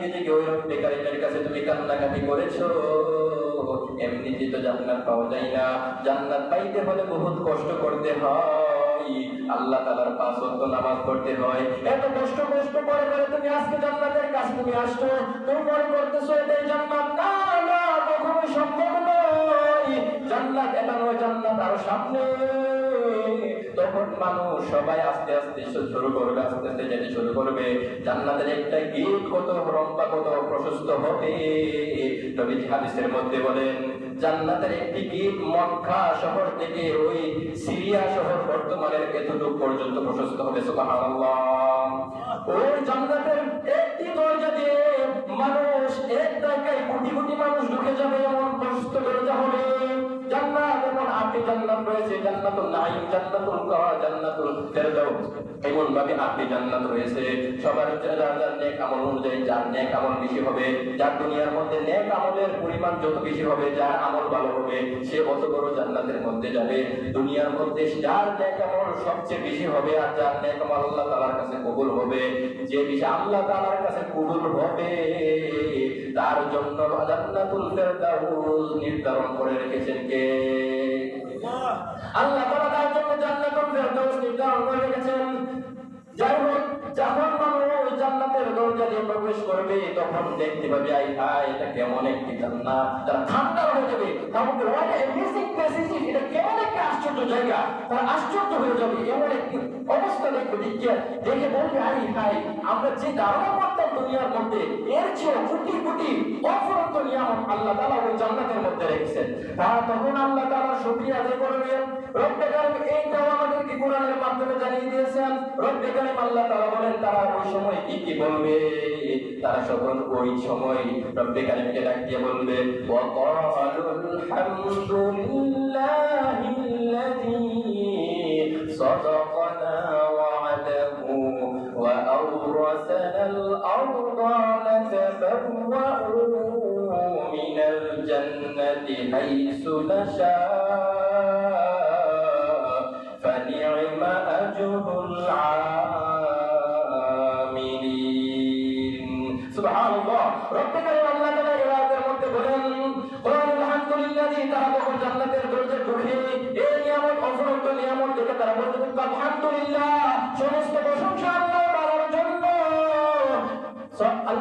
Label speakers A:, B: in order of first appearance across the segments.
A: জেগে জেগে ওই রব্বে কারিমের কাছে তুমি কান্নাকাটি করেছ এমনিতে তো জান্নাত পাওয়া যায় না। জান্নাত পাইতে হলে বহুত কষ্ট করতে হয়। আল্লাহ তালার পাঁচ ওয়াক্ত নামাজ পড়তে হয়। এত কষ্ট কষ্ট করে করে তুমি আজকে জান্নাতের কাছে তুমি আসছো তুমি মনে করতেছো এটাই জান্নাত না না কখনোই সম্ভব নয়। জান্নাত এটা নয় জান্নাত আরও সামনে তখন মানুষ সবাই আস্তে আস্তে শুরু করবে, আস্তে আস্তে যেতে শুরু করবে, জান্নাতের একটা গেট কত লম্বা কত প্রশস্ত হবে। নবীজি হাদিসের মধ্যে বলেন, জান্নাতের একটি গেট মক্কা শহর থেকে ওই সিরিয়া শহর বর্তমানের এতটুকু পর্যন্ত প্রশস্ত হবে, সুবহানাল্লাহ। ওই জান্নাতের একটি দরজা দিয়ে মানুষ এক জায়গায় কোটি কোটি মানুষ ঢুকে যাবে, এমন প্রশস্ত দরজা হবে। জান্নাত রয়েছে, জান্নাতুল জান্নাতুল জান্নাতুল ফেরদাউস। এমন ভাবে জান্নাত রয়েছে। সবার যার যার নেক আমল অনুযায়ী, যার নেক আমল বেশি হবে, যার দুনিয়ার মধ্যে নেক আমলের পরিমাণ যত বেশি হবে, যার আমল ভালো হবে, সে অত বড় জান্নাতের মধ্যে যাবে। দুনিয়ার মধ্যে যার নেক আমল সবচেয়ে বেশি হবে আর যার নেক আমল আল্লাহ তাআলার কাছে কবুল হবে, যে বেশি আল্লাহ তাআলার কাছে কবুল হবে, তার জন্য জান্নাতুল ফেরদাউস নির্ধারণ করে রেখেছেন কে? আল্লাহ তার জন্য নির্ধারণ করে রেখেছেন। যাই হোক, যখন মানুষ জান্নাতের দরজা দিয়ে প্রবেশ করবে, তখন দেখতে পাবে, আই হাই এটা কেমন একটি জান্নাত। ঠান্ডা হয়ে যাবে এটা কেমন একটা আশ্চর্য জায়গা। আশ্চর্য হয়ে যাবে, এমন একটি অবস্থা দেখবে, দেখে দেখে বলবে, আই হাই আমরা যে ধারণা করতাম দুনিয়ার মধ্যে, এর চেয়ে কোটি কোটি আল্লাহ তাআলা ওই জান্নাতের মধ্যে রেখেছেন। তারা তখন আল্লাহ তাআলা শুকরিয়া আদায় করবেন রব্বে কারিম এইটাও আমাদেরকে কোরআনের মাধ্যমে জানিয়ে দিয়েছেন। রব্বে কারিম আল্লাহ তাআলা বলেন, তারা ওই সময় কি কি বলবে? তারা সকল ওই সময় রব্বে কারিমকে ডাক দিয়ে বলবে, ওয়া ক্বালুল হামদুলিল্লাহিল্লাযী وأورثنا الأرض نتبوأ من الجنة حيث نشاء فنعم أجر العاملين سبحان الله ربك يا الله تعالى ইবাদের মধ্যে বলেন কোরআন আলহামদুলিল্লাহ তারা তখন জান্নাতের দরজা ঢুকে এই নিয়ামত অফরন্ত নিয়ামত দেখে তারা বলতে থাকবে আলহামদুলিল্লাহ সমস্ত প্রশংসা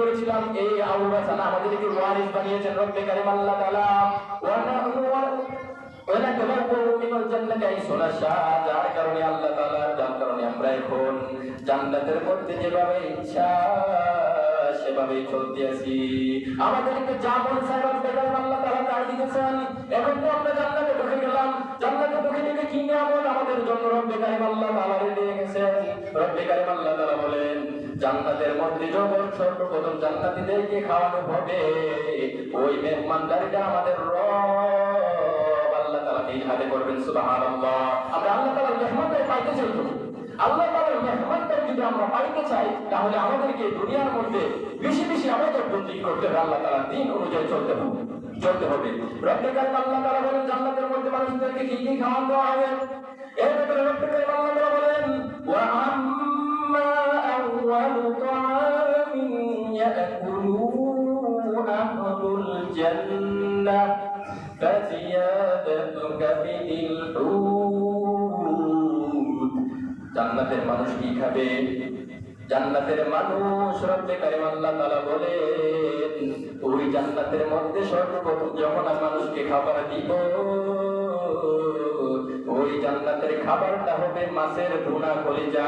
A: করেছিলাম, এই আউরা সালা আমাদেরকে ওয়ারিস বানিয়েছেন, রব্বে কারিম আল্লাহ তাআলা। ওয়া নাহনু ওয়া নাতাবাক্কালু মিনাল জান্নাতি আইসুলা শাহ যার কারণে আল্লাহ তাআলা, যার কারণে আমরা এখন জান্নাতের মধ্যে যেভাবে ইচ্ছা, সেভাবেই চলতে আছি। আমাদেরকে যা বলছেন রব্বে কারিম আল্লাহ তাআলা তার দিয়েছেন এখন তো আমরা জান্নাতে ঢুকে গেলাম। জান্নাতে ঢুকে থেকে কি নিয়ামত আমাদের জন্য? রব্বে কারিম আল্লাহ তাআলা রেখে গেছেন। রব্বে কারিম আল্লাহ তাআলা বলেন জান্নাতের মধ্যে যখন সর্বপ্রথম জান্নাতীদেরকে খাওয়ানো হবে। ওই মেহমানদারিটা আমাদের রব আল্লাহ নিজ হাতে করবেন আমরা আল্লাহ পাইতে চাই আল্লাহ যদি আমরা পাইতে চাই, তাহলে আমাদেরকে দুনিয়ার মধ্যে বেশি বেশি আমাদের বন্দী করতে হবে, আল্লাহ দিন অনুযায়ী চলতে হবে চলতে হবে। আল্লাহ বলেন, জান্নাতের মধ্যে মানুষদেরকে কি কি খাওয়ানো হবে? এর আহলুল জান্নাহ فزيادة كبد الحوت জান্নাতের মানুষ কি খাবে জান্নাতের মানুষ রব্বে কারিম আল্লাহ তাআলা বলেন ওই জান্নাতের মধ্যে সর্বপ্রথম যখন আমি মানুষকে খাবার দিব ওই জান্নাতের খাবারটা হবে মাছের ভুনা কলিজা